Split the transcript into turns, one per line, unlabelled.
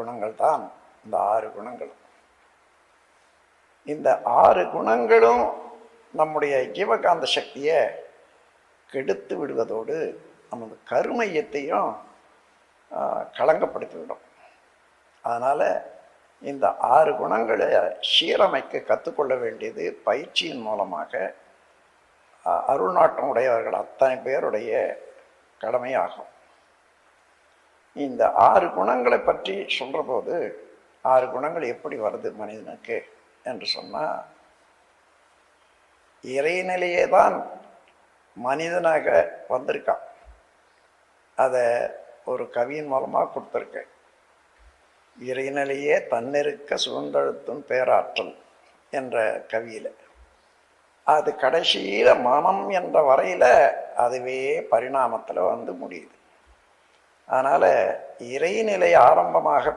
குணங்கள் தான் இந்த ஆறு குணங்களும் இந்த ஆறு குணங்களும் நம்முடைய ஜீவகாந்த சக்தியை கெடுத்து விடுவதோடு நமது கருமையத்தையும் களங்கப்படுத்திவிடும் அதனால் இந்த ஆறு குணங்களை சீரமைக்க கற்றுக்கொள்ள வேண்டியது பயிற்சியின் மூலமாக அருள்நாட்டம் உடையவர்கள் அத்தனை பேருடைய கடமையாகும். இந்த ஆறு குணங்களை பற்றி சொல்கிற போது ஆறு குணங்கள் எப்படி வருது மனிதனுக்கு என்று சொன்னால் இறைநிலையே தான் மனிதனாக வந்திருக்கான். அதை ஒரு கவியின் மூலமாக கொடுத்துருக்கேன் இறைநிலையே தன்னிருக்க சுதந்திரத்தும் பேராற்றல் என்ற கவியில். அது கடைசியில் மனம் என்ற வரையில் அதுவே பரிணாமத்தில் வந்து முடியுது. அதனால் இறைநிலை ஆரம்பமாக